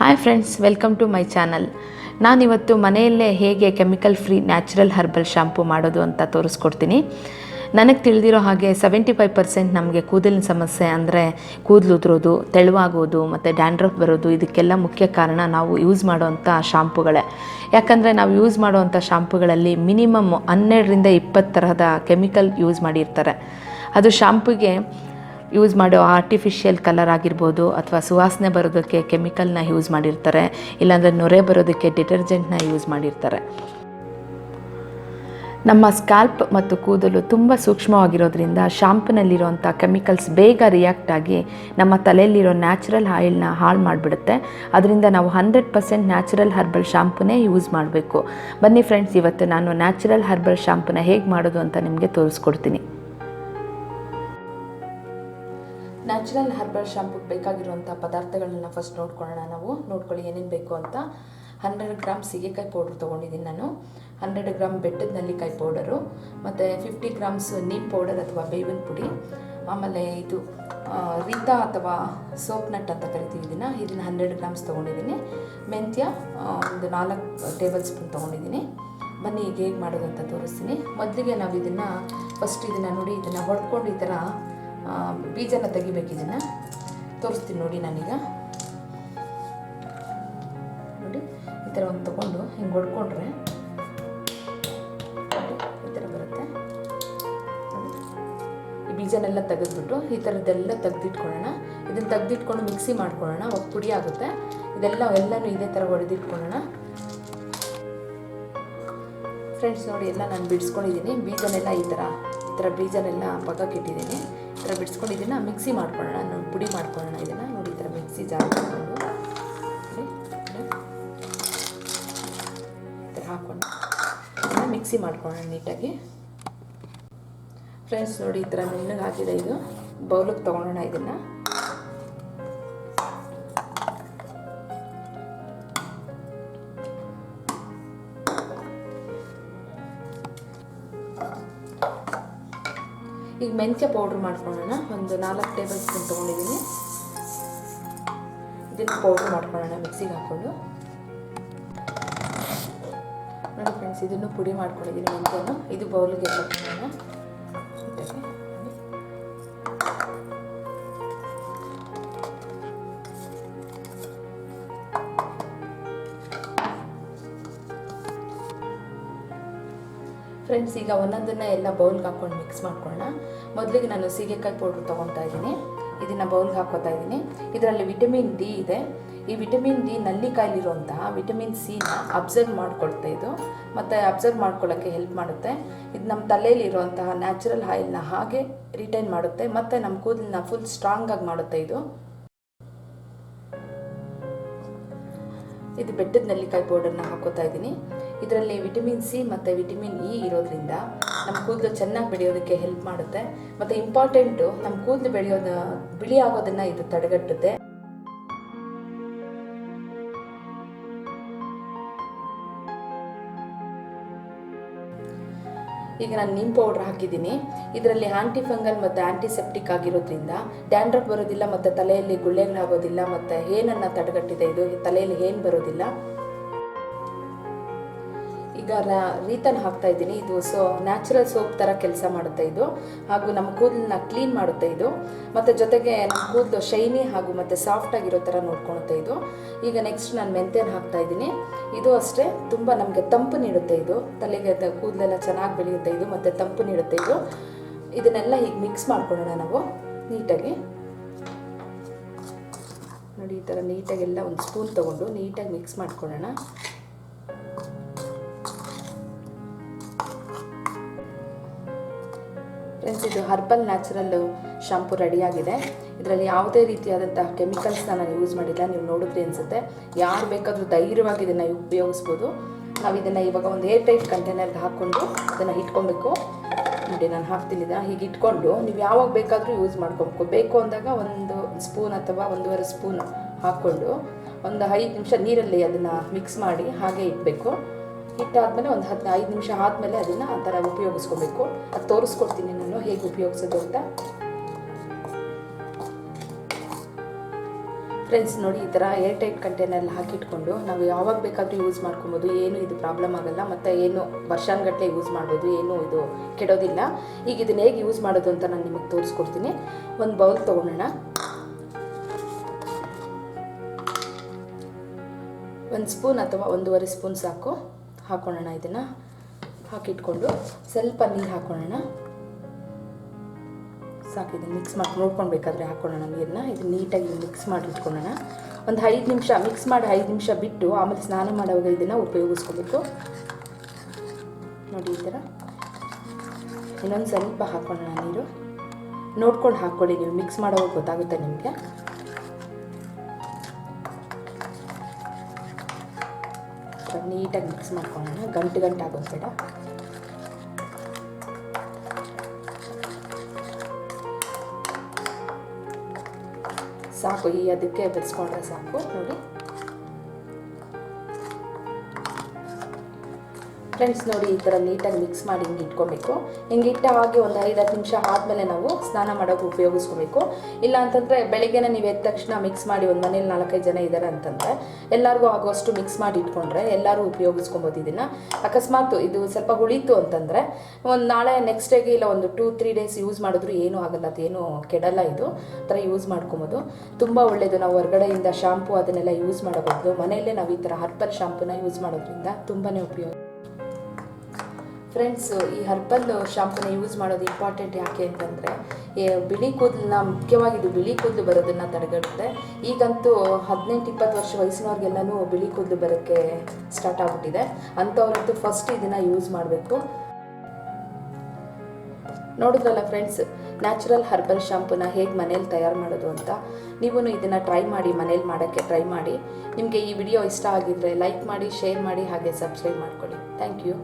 Hi friends welcome to my channel ನಾನಿವತ್ತು ಮನೆಯಲ್ಲೇ ಹೇಗೆ chemical free natural herbal shampoo ಮಾಡೋದು ಅಂತ ತೋರಿಸ್ಕೊಡ್ತೀನಿ. ನನಗೆ ತಿಳಿದಿರೋ ಹಾಗೆ ಸೆವೆಂಟಿ ಫೈವ್ ಪರ್ಸೆಂಟ್ ನಮಗೆ ಕೂದಲಿನ ಸಮಸ್ಯೆ ಅಂದರೆ ಕೂದಲು ಉದುರೋದು, ತೆಳುವಾಗೋದು, ಮತ್ತು ಡ್ಯಾಂಡ್ರಫ್ ಬರೋದು, ಇದಕ್ಕೆಲ್ಲ ಮುಖ್ಯ ಕಾರಣ ನಾವು ಯೂಸ್ ಮಾಡೋವಂಥ ಶಾಂಪುಗಳೇ ಯಾಕಂದರೆ ನಾವು ಯೂಸ್ ಮಾಡುವಂಥ ಶಾಂಪುಗಳಲ್ಲಿ ಮಿನಿಮಮ್ ಹನ್ನೆರಡರಿಂದ ಇಪ್ಪತ್ತು ತರಹದ ಕೆಮಿಕಲ್ ಯೂಸ್ ಮಾಡಿರ್ತಾರೆ. ಅದು ಶಾಂಪುಗೆ ಯೂಸ್ ಮಾಡೋ ಆರ್ಟಿಫಿಷಿಯಲ್ ಕಲರ್ ಆಗಿರ್ಬೋದು ಅಥವಾ ಸುವಾಸನೆ ಬರೋದಕ್ಕೆ ಕೆಮಿಕಲ್ನ ಯೂಸ್ ಮಾಡಿರ್ತಾರೆ. ಇಲ್ಲಾಂದರೆ ನೊರೆ ಬರೋದಕ್ಕೆ ಡಿಟರ್ಜೆಂಟ್ನ ಯೂಸ್ ಮಾಡಿರ್ತಾರೆ. ನಮ್ಮ ಸ್ಕ್ಯಾಲ್ಪ್ ಮತ್ತು ಕೂದಲು ತುಂಬ ಸೂಕ್ಷ್ಮವಾಗಿರೋದ್ರಿಂದ ಶಾಂಪುನಲ್ಲಿರುವಂಥ ಕೆಮಿಕಲ್ಸ್ ಬೇಗ ರಿಯಾಕ್ಟ್ ಆಗಿ ನಮ್ಮ ತಲೆಯಲ್ಲಿರೋ ನ್ಯಾಚುರಲ್ ಆಯಿಲ್ನ ಹಾಳು ಮಾಡಿಬಿಡುತ್ತೆ. ಅದರಿಂದ ನಾವು ಹಂಡ್ರೆಡ್ ಪರ್ಸೆಂಟ್ ನ್ಯಾಚುರಲ್ ಹರ್ಬಲ್ ಶಾಂಪುನೇ ಯೂಸ್ ಮಾಡಬೇಕು. ಬನ್ನಿ ಫ್ರೆಂಡ್ಸ್ ಇವತ್ತು ನಾನು ನ್ಯಾಚುರಲ್ ಹರ್ಬಲ್ ಶಾಂಪುನ ಹೇಗೆ ಮಾಡೋದು ಅಂತ ನಿಮಗೆ ತೋರಿಸ್ಕೊಡ್ತೀನಿ. ನ್ಯಾಚುರಲ್ ಹರ್ಬಲ್ ಶಾಂಪುಗೆ ಬೇಕಾಗಿರುವಂಥ ಪದಾರ್ಥಗಳನ್ನ ಫಸ್ಟ್ ನೋಡ್ಕೊಳ್ಳೋಣ ನಾವು. ನೋಡ್ಕೊಳ್ಳಿ ಏನೇನು ಬೇಕು ಅಂತ. ಹಂಡ್ರೆಡ್ ಗ್ರಾಮ್ ಸೀಗೆಕಾಯಿ ಪೌಡ್ರ್ ತೊಗೊಂಡಿದ್ದೀನಿ ನಾನು. ಹಂಡ್ರೆಡ್ ಗ್ರಾಮ್ ಬೆಟ್ಟದ ನಲ್ಲಿಕಾಯಿ ಪೌಡರು, ಮತ್ತು ಫಿಫ್ಟಿ ಗ್ರಾಮ್ಸ್ ನೀಮ್ ಪೌಡರ್ ಅಥವಾ ಬೇವಿನ ಪುಡಿ, ಆಮೇಲೆ ಇದು ರೀತಾ ಅಥವಾ ಸೋಪ್ ನಟ್ ಅಂತ ಕರಿತೀವಿ ಇದನ್ನು. ಇದನ್ನು ಹಂಡ್ರೆಡ್ ಗ್ರಾಮ್ಸ್ ತೊಗೊಂಡಿದ್ದೀನಿ. ಮೆಂತ್ಯ ಒಂದು ನಾಲ್ಕು ಟೇಬಲ್ ಸ್ಪೂನ್ ತೊಗೊಂಡಿದ್ದೀನಿ. ಬನ್ನಿ ಈಗ ಹೇಗೆ ಮಾಡೋದು ಅಂತ ತೋರಿಸ್ತೀನಿ. ಮೊದಲಿಗೆ ನಾವು ಇದನ್ನು ಫಸ್ಟ್ ಇದನ್ನು ನೋಡಿ, ಇದನ್ನು ಹೊಡ್ಕೊಂಡು ಈ ಥರ ಬೀಜನ ತೆಗಿಬೇಕು ತೋರಿಸ್ತೀನಿ ನೋಡಿ ನಾನೀಗ. ನೋಡಿ, ಈ ಥರ ಒಂದು ತೊಗೊಂಡು ಹಿಂಗೆ ಹೊಡ್ಕೊಂಡ್ರೆ ಈ ಥರ ಬರುತ್ತೆ. ಈ ಬೀಜನೆಲ್ಲ ತೆಗೆದ್ಬಿಟ್ಟು ಈ ಥರದ್ದೆಲ್ಲ ತೆಗೆದಿಟ್ಕೊಳ್ಳೋಣ. ಇದನ್ನು ತೆಗೆದಿಟ್ಕೊಂಡು ಮಿಕ್ಸಿ ಮಾಡ್ಕೊಳ್ಳೋಣ ಪುಡಿ ಆಗುತ್ತೆ. ಇದೆಲ್ಲ ಎಲ್ಲನೂ ಇದೇ ಥರ ಹೊಡೆದಿಟ್ಕೊಳ್ಳೋಣ ಫ್ರೆಂಡ್ಸ್ ನೋಡಿ, ಎಲ್ಲ ನಾನು ಬಿಡಿಸ್ಕೊಂಡಿದ್ದೀನಿ ಬೀಜನೆಲ್ಲ ಈ ಥರ ಈ ಥರ ಬೀಜನೆಲ್ಲ ಪಕ್ಕಕ್ಕೆ ಥರ ಬಿಡಿಸ್ಕೊಂಡಿದ್ದೀನಿ, ಮಿಕ್ಸಿ ಮಾಡ್ಕೊಳ್ಳೋಣ, ನಾನು ಪುಡಿ ಮಾಡ್ಕೊಳ್ಳೋಣ ಇದನ್ನು. ನೋಡಿ, ಈ ಥರ ಮಿಕ್ಸಿ ಜಾರ್ ಹಾಕ್ಕೊಂಡು. ಈ ಥರ ಮಿಕ್ಸಿ ಮಾಡ್ಕೊಳ್ಳೋಣ ನೀಟಾಗಿ. ಫ್ರೆಂಡ್ಸ್, ನೋಡಿ, ಈ ಥರ ನುಣ್ಣಗೆ ಹಾಕಿದೆ ಇದು. ಬೌಲಿಗೆ ತೊಗೊಳೋಣ ಇದನ್ನು. ಈಗ ಮೆಂತ್ಯ ಪೌಡ್ರ್ ಮಾಡ್ಕೊಳ್ಳೋಣ. ಒಂದು ನಾಲ್ಕು ಟೇಬಲ್ ಸ್ಪೂನ್ ತೊಗೊಂಡಿದ್ದೀನಿ. ಇದನ್ನು ಪೌಡ್ರ್ ಮಾಡ್ಕೊಳ್ಳೋಣ ಮಿಕ್ಸಿಗೆ ಹಾಕ್ಕೊಂಡು. ನೋಡಿ ಫ್ರೆಂಡ್ಸ್ ಇದನ್ನು ಪುಡಿ ಮಾಡ್ಕೊಂಡಿದ್ದೀನಿ ಮೆಂತ್ಯನ. ಇದು ಬೌಲಿಗೆ ಹಾಕೊಳ್ಳೋಣ ಫ್ರೆಂಡ್ಸ್ ಈಗ ಒಂದೊಂದನ್ನ ಎಲ್ಲ ಬೌಲ್ಗೆ ಹಾಕ್ಕೊಂಡು ಮಿಕ್ಸ್ ಮಾಡ್ಕೊಳ್ಳೋಣ. ಮೊದಲಿಗೆ ನಾನು ಸೀಗೆಕಾಯಿ ಪೌಡ್ರ್ ತೊಗೊತಾ ಇದ್ದೀನಿ. ಇದನ್ನು ಬೌಲ್ಗೆ ಹಾಕೋತಾ ಇದ್ದೀನಿ. ಇದರಲ್ಲಿ ವಿಟಮಿನ್ ಡಿ ಇದೆ. ಈ ವಿಟಮಿನ್ ಡಿ ನಲ್ಲಿಕಾಯಲ್ಲಿರುವಂತಹ ವಿಟಮಿನ್ ಸಿನ ಅಬ್ಸರ್ವ್ ಮಾಡ್ಕೊಳ್ತಾ ಇದು. ಮತ್ತು ಅಬ್ಸರ್ವ್ ಮಾಡ್ಕೊಳ್ಳೋಕ್ಕೆ ಹೆಲ್ಪ್ ಮಾಡುತ್ತೆ. ಇದು ನಮ್ಮ ತಲೆಯಲ್ಲಿರುವಂತಹ ನ್ಯಾಚುರಲ್ ಆಯಿಲ್ನ ಹಾಗೆ ರಿಟೈನ್ ಮಾಡುತ್ತೆ. ಮತ್ತು ನಮ್ಮ ಕೂದಲನ್ನ ಫುಲ್ ಸ್ಟ್ರಾಂಗಾಗಿ ಮಾಡುತ್ತೆ ಇದು. ಇದು ಬೆಟ್ಟದ ನೆಲ್ಲಿಕಾಯಿ ಪೌಡರ್ನ ಹಾಕೋತಾ ಇದ್ದೀನಿ. ಇದರಲ್ಲಿ ವಿಟಮಿನ್ ಸಿ ಮತ್ತು ವಿಟಮಿನ್ ಇ ಇರೋದ್ರಿಂದ ನಮ್ಮ ಕೂದಲು ಚೆನ್ನಾಗಿ ಬೆಳೆಯೋದಕ್ಕೆ ಹೆಲ್ಪ್ ಮಾಡುತ್ತೆ. ಮತ್ತು ಇಂಪಾರ್ಟೆಂಟು ನಮ್ಮ ಕೂದಲು ಬೆಳೆಯೋದ ಬಿಳಿ ಆಗೋದನ್ನು ಇದು ತಡೆಗಟ್ಟುತ್ತೆ. ಈಗ ನಾನು ನೀಮ್ ಪೌಡ್ರ್ ಹಾಕಿದ್ದೀನಿ. ಇದರಲ್ಲಿ ಆಂಟಿ ಫಂಗಲ್ ಮತ್ತು ಆಂಟಿಸೆಪ್ಟಿಕ್ ಆಗಿರೋದ್ರಿಂದ ಡ್ಯಾಂಡ್ರಫ್ ಬರೋದಿಲ್ಲ, ಮತ್ತು ತಲೆಯಲ್ಲಿ ಗುಳ್ಳೆಗಳಾಗೋದಿಲ್ಲ ಮತ್ತು ಏನನ್ನು ತಡೆಗಟ್ಟಿದೆ ಇದು, ತಲೆಯಲ್ಲಿ ಏನು ಬರೋದಿಲ್ಲ. ಈಗ ರೀತನ್ ಹಾಕ್ತಾ ಇದ್ದೀನಿ. ಇದು ಸೊ ನ್ಯಾಚುರಲ್ ಸೋಪ್ ಥರ ಕೆಲಸ ಮಾಡುತ್ತೆ ಇದು. ಹಾಗೂ ನಮ್ಮ ಕೂದಲನ್ನ ಕ್ಲೀನ್ ಮಾಡುತ್ತೆ ಇದು. ಮತ್ತು ಜೊತೆಗೆ ನಮ್ಮ ಕೂದಲು ಶೈನಿ ಹಾಗೂ ಮತ್ತು ಸಾಫ್ಟ್ ಆಗಿರೋ ಥರ ನೋಡ್ಕೊಳುತ್ತೆ ಇದು. ಈಗ ನೆಕ್ಸ್ಟ್ ನಾನು ಮೆಂತ್ಯನ ಹಾಕ್ತಾ ಇದ್ದೀನಿ. ಇದು ಅಷ್ಟೇ, ತುಂಬ ನಮಗೆ ತಂಪು ನೀಡುತ್ತೆ ಇದು. ತಲೆಗೆ ಕೂದಲೆಲ್ಲ ಚೆನ್ನಾಗಿ ಬೆಳೆಯುತ್ತೆ ಇದು, ಮತ್ತು ತಂಪು ನೀಡುತ್ತೆ ಇದು. ಇದನ್ನೆಲ್ಲ ಹೀಗೆ ಮಿಕ್ಸ್ ಮಾಡ್ಕೊಳ್ಳೋಣ ನಾವು, ನೀಟಾಗಿ. ನೋಡಿ, ಈ ಥರ ನೀಟಾಗಿ ಎಲ್ಲ ಒಂದು ಸ್ಪೂನ್ ತೊಗೊಂಡು ನೀಟಾಗಿ ಮಿಕ್ಸ್ ಮಾಡ್ಕೊಳ್ಳೋಣ. ಫ್ರೆಂಡ್ಸ್ ಇದು ಹರ್ಬಲ್ ನ್ಯಾಚುರಲ್ ಶಾಂಪು ರೆಡಿಯಾಗಿದೆ ಇದರಲ್ಲಿ ಯಾವುದೇ ರೀತಿಯಾದಂತಹ ಕೆಮಿಕಲ್ಸ್ನ ನಾನು ಯೂಸ್ ಮಾಡಿಲ್ಲ ನೀವು ನೋಡಿದ್ರಿ ಅನಿಸುತ್ತೆ. ಯಾರು ಬೇಕಾದರೂ ಧೈರ್ಯವಾಗಿ ಇದನ್ನು ಉಪಯೋಗಿಸ್ಬೋದು. ನಾವು ಇದನ್ನು ಇವಾಗ ಒಂದು ಏರ್ ಟೈಟ್ ಕಂಟೈನರ್ಗೆ ಹಾಕ್ಕೊಂಡು ಅದನ್ನು ಇಟ್ಕೊಬೇಕು. ನೋಡಿ, ನಾನು ಹಾಕ್ತೀನಿ ಇದನ್ನ. ಹೀಗೆ ಇಟ್ಕೊಂಡು ನೀವು ಯಾವಾಗ ಬೇಕಾದರೂ ಯೂಸ್ ಮಾಡ್ಕೊಬೇಕು. ಬೇಕು ಅಂದಾಗ ಒಂದು ಸ್ಪೂನ್ ಅಥವಾ ಒಂದೂವರೆ ಸ್ಪೂನ್ ಹಾಕ್ಕೊಂಡು ಒಂದು ಐದು ನಿಮಿಷ ನೀರಲ್ಲಿ ಅದನ್ನು ಮಿಕ್ಸ್ ಮಾಡಿ ಹಾಗೆ ಇಡಬೇಕು. ಇಟ್ಟಾದ್ಮೇಲೆ ಒಂದು ಹತ್ತು ಐದು ನಿಮಿಷ ಆದಮೇಲೆ ಅದನ್ನು ಆ ಥರ ಉಪಯೋಗಿಸ್ಕೋಬೇಕು. ಅದು ತೋರಿಸ್ಕೊಡ್ತೀನಿ ನಾನು ಹೇಗೆ ಉಪಯೋಗಿಸೋದು ಅಂತ. ಫ್ರೆಂಡ್ಸ್ ನೋಡಿ ಈ ಥರ ಏರ್ ಟೈಟ್ ಕಂಟೈನಲ್ಲಿ ಹಾಕಿಟ್ಕೊಂಡು ನಾವು ಯಾವಾಗ ಬೇಕಾದರೂ ಯೂಸ್ ಮಾಡ್ಕೊಬೋದು. ಏನು ಇದು ಪ್ರಾಬ್ಲಮ್ ಆಗಲ್ಲ. ಮತ್ತು ಏನು ವರ್ಷಾನುಗಟ್ಟಲೆ ಯೂಸ್ ಮಾಡ್ಬೋದು. ಏನು ಇದು ಕೆಡೋದಿಲ್ಲ. ಈಗ ಇದನ್ನ ಹೇಗೆ ಯೂಸ್ ಮಾಡೋದು ಅಂತ ನಾನು ನಿಮಗೆ ತೋರಿಸ್ಕೊಡ್ತೀನಿ. ಒಂದು ಬೌಲ್ ತೊಗೊಳೋಣ ಒಂದು ಸ್ಪೂನ್ ಅಥವಾ ಒಂದೂವರೆ ಸ್ಪೂನ್ ಸಾಕು. ಹಾಕೊಳ್ಳೋಣ ಇದನ್ನು. ಹಾಕಿಟ್ಕೊಂಡು ಸ್ವಲ್ಪ ನೀರು ಹಾಕೊಳ್ಳೋಣ. ಸಾಕು, ಇದನ್ನು ಮಿಕ್ಸ್ ಮಾಡಿ ನೋಡ್ಕೊಂಡು ಬೇಕಾದರೆ ಹಾಕ್ಕೊಳ್ಳೋಣ ನೀರನ್ನ ಇದು ನೀಟಾಗಿ ಮಿಕ್ಸ್ ಮಾಡಿ ಇಟ್ಕೊಳ್ಳೋಣ ಒಂದು ಐದು ನಿಮಿಷ ಮಿಕ್ಸ್ ಮಾಡಿ ಐದು ನಿಮಿಷ ಬಿಟ್ಟು ಆಮೇಲೆ ಸ್ನಾನ ಮಾಡುವಾಗ ಇದನ್ನು ಉಪಯೋಗಿಸ್ಕೋಬೇಕು. ನೋಡಿ ಈ ಥರ. ಇನ್ನೊಂದು ಸ್ವಲ್ಪ ಹಾಕೊಳ್ಳೋಣ ನೀರು. ನೋಡ್ಕೊಂಡು ಹಾಕ್ಕೊಳ್ಳಿ ನೀವು ಮಿಕ್ಸ್ ಮಾಡೋವಾಗ ಗೊತ್ತಾಗುತ್ತೆ ನಿಮಗೆ. ನೀಟಾಗಿ ಮಿಕ್ಸ್ ಮಾಡ್ಕೊಳ್ಳೋಣ ಗಂಟು ಗಂಟು ಆಗೋದು ಬೇಡ ಸಾಕು ಈ ಅದಕ್ಕೆ ಬೆರೆಸ್ಕೊಂಡ್ರೆ ಸಾಕು ನೋಡಿ ಫ್ರೆಂಡ್ಸ್ ನೋಡಿ ಈ ಥರ ನೀಟಾಗಿ ಮಿಕ್ಸ್ ಮಾಡಿ ಹಿಂಗೆ ಇಟ್ಕೊಬೇಕು. ಹಿಂಗೆ ಇಟ್ಟ ಹಾಗೆ ಒಂದು ಐದು ಹತ್ತು ನಿಮಿಷ ಆದಮೇಲೆ ನಾವು ಸ್ನಾನ ಮಾಡೋಕೆ ಉಪಯೋಗಿಸ್ಕೋಬೇಕು. ಇಲ್ಲ ಅಂತಂದರೆ ಬೆಳಿಗ್ಗೆನೇ ನೀವು ಎದ್ದ ತಕ್ಷಣ ಮಿಕ್ಸ್ ಮಾಡಿ ಒಂದು ಮನೇಲಿ ನಾಲ್ಕೈದು ಜನ ಇದ್ದಾರೆ ಅಂತಂದರೆ ಎಲ್ಲರಿಗೂ ಆಗೋಷ್ಟು ಮಿಕ್ಸ್ ಮಾಡಿ ಇಟ್ಕೊಂಡ್ರೆ ಎಲ್ಲರೂ ಉಪಯೋಗಿಸ್ಕೊಬೋದು ಇದನ್ನು ಅಕಸ್ಮಾತ್ ಇದು ಸ್ವಲ್ಪ ಉಳಿತು ಅಂತಂದರೆ ಒಂದು ನಾಳೆ ನೆಕ್ಸ್ಟ್ ಡೇಗೆ ಇಲ್ಲ, ಒಂದು ಟೂ ತ್ರೀ ಡೇಸ್ ಯೂಸ್ ಮಾಡಿದ್ರು ಏನೂ ಆಗಲ್ಲ ಅದೇನು ಕೆಡಲ್ಲ ಇದು. ಆ ಥರ ಯೂಸ್ ಮಾಡ್ಕೊಬೋದು. ತುಂಬ ಒಳ್ಳೆಯದು ನಾವು ಹೊರಗಡೆಯಿಂದ ಶಾಂಪು ಅದನ್ನೆಲ್ಲ ಯೂಸ್ ಮಾಡಬಹುದು. ಮನೆಯಲ್ಲೇ ನಾವು ಈ ಥರ ಹರ್ಬಲ್ ಶಾಂಪೂನ ಯೂಸ್ ಮಾಡೋದ್ರಿಂದ ತುಂಬಾ ಉಪಯೋಗ ಫ್ರೆಂಡ್ಸ್ ಈ ಹರ್ಬಲ್ ಶಾಂಪೂನ ಯೂಸ್ ಮಾಡೋದು ಇಂಪಾರ್ಟೆಂಟ್ ಯಾಕೆ ಅಂತಂದರೆ ಬಿಳಿ ಕೂದಲನ್ನ ಮುಖ್ಯವಾಗಿ ಇದು ಬಿಳಿ ಕೂದಲು ಬರೋದನ್ನು ತಡೆಗಟ್ಟುತ್ತೆ ಈಗಂತೂ ಹದಿನೆಂಟು, ಇಪ್ಪತ್ತು ವರ್ಷ ವಯಸ್ಸಿನವ್ರಿಗೆಲ್ಲನೂ ಬಿಳಿ ಕೂದಲು ಬರೋಕ್ಕೆ ಸ್ಟಾರ್ಟ್ ಆಗಿಬಿಟ್ಟಿದೆ. ಅಂಥವ್ರಂತೂ ಫಸ್ಟ್ ಇದನ್ನು ಯೂಸ್ ಮಾಡಬೇಕು. ನೋಡಿದ್ರಲ್ಲ ಫ್ರೆಂಡ್ಸ್ ನ್ಯಾಚುರಲ್ ಹರ್ಬಲ್ ಶಾಂಪೂನ ಹೇಗೆ ಮನೇಲಿ ತಯಾರು ಮಾಡೋದು ಅಂತ? ನೀವು ಇದನ್ನು ಟ್ರೈ ಮಾಡಿ, ಮನೇಲಿ ಮಾಡೋಕ್ಕೆ ಟ್ರೈ ಮಾಡಿ. ನಿಮಗೆ ಈ ವಿಡಿಯೋ ಇಷ್ಟ ಆಗಿದ್ದರೆ ಲೈಕ್ ಮಾಡಿ ಶೇರ್ ಮಾಡಿ, ಹಾಗೆ ಸಬ್ಸ್ಕ್ರೈಬ್ ಮಾಡ್ಕೊಳ್ಳಿ. Thank you